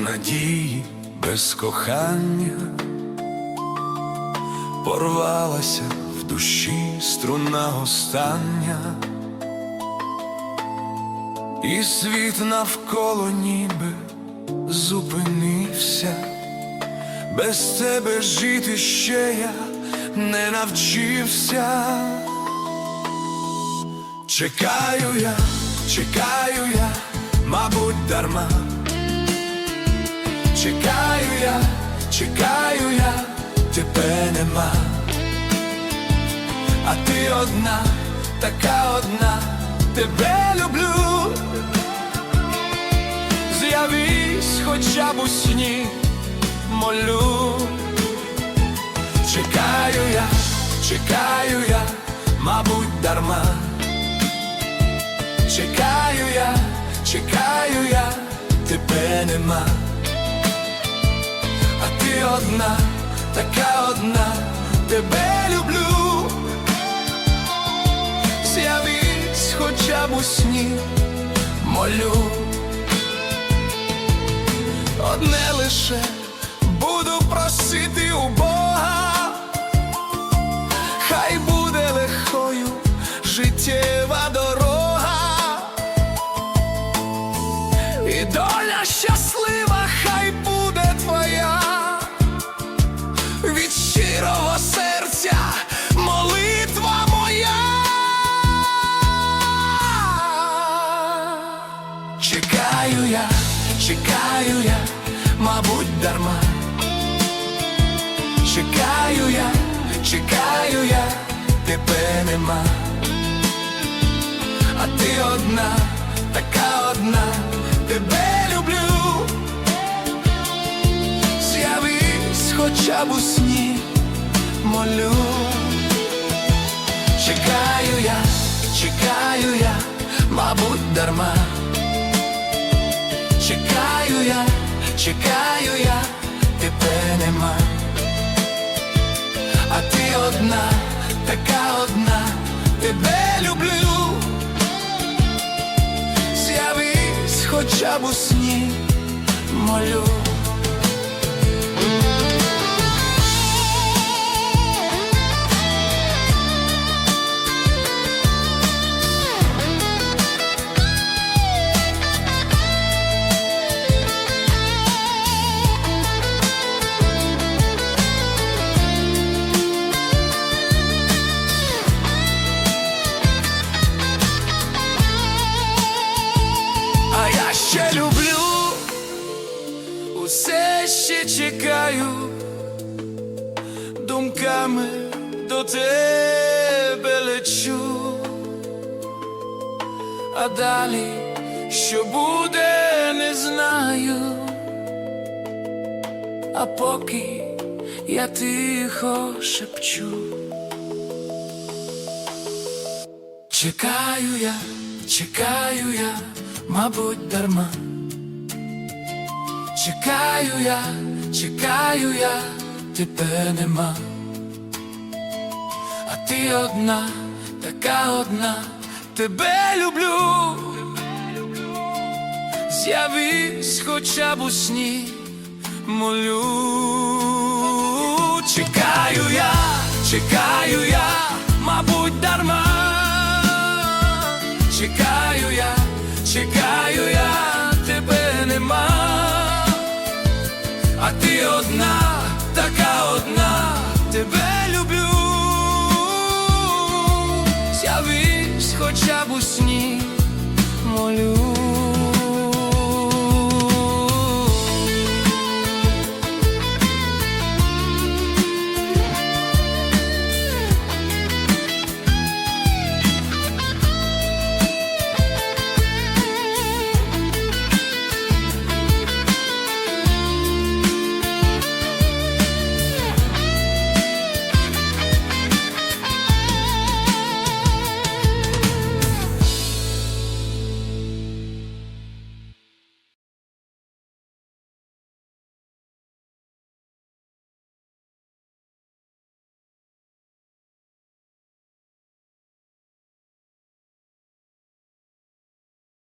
надії, без кохання. Порвалася в душі струна остання, і світ навколо ніби зупинився, без тебе жити ще я не навчився. Чекаю я, чекаю я, мабуть, дарма. Чекаю я, чекаю я, тебе нема. А ти одна, така одна, тебе люблю. З'явись хоча б у сні, молю. Чекаю я, чекаю я, мабуть, дарма. Чекаю тебе нема. А ти одна, така одна, тебе люблю. З'явись хоча б у сні, молю. Одне лише буду просити у Бога, хай буде легкою життєва Чекаю я, чекаю я, мабуть, дарма. Чекаю я, чекаю я, тебе нема. А ти одна, така одна, тебе люблю. З'явись хоча б у сні, молю. Чекаю я, чекаю я, мабуть, дарма. Чекаю я, чекаю я, тебе нема. А ти одна, така одна, тебе люблю. З'явись хоча б у сні, молю. Чекаю, думками до тебе лечу, а далі що буде, не знаю, а поки я тихо шепчу. Чекаю я, чекаю я, мабуть, дарма. Чекаю я, чекаю я, тебе нема. А ти одна, така одна, тебе люблю. З'явись хоча б у сні, молю. Чекаю я, чекаю я, мабуть, дарма. Чекаю я, чекаю я, ти одна, така одна, тебе люблю, з'явись хоча б у сні молю.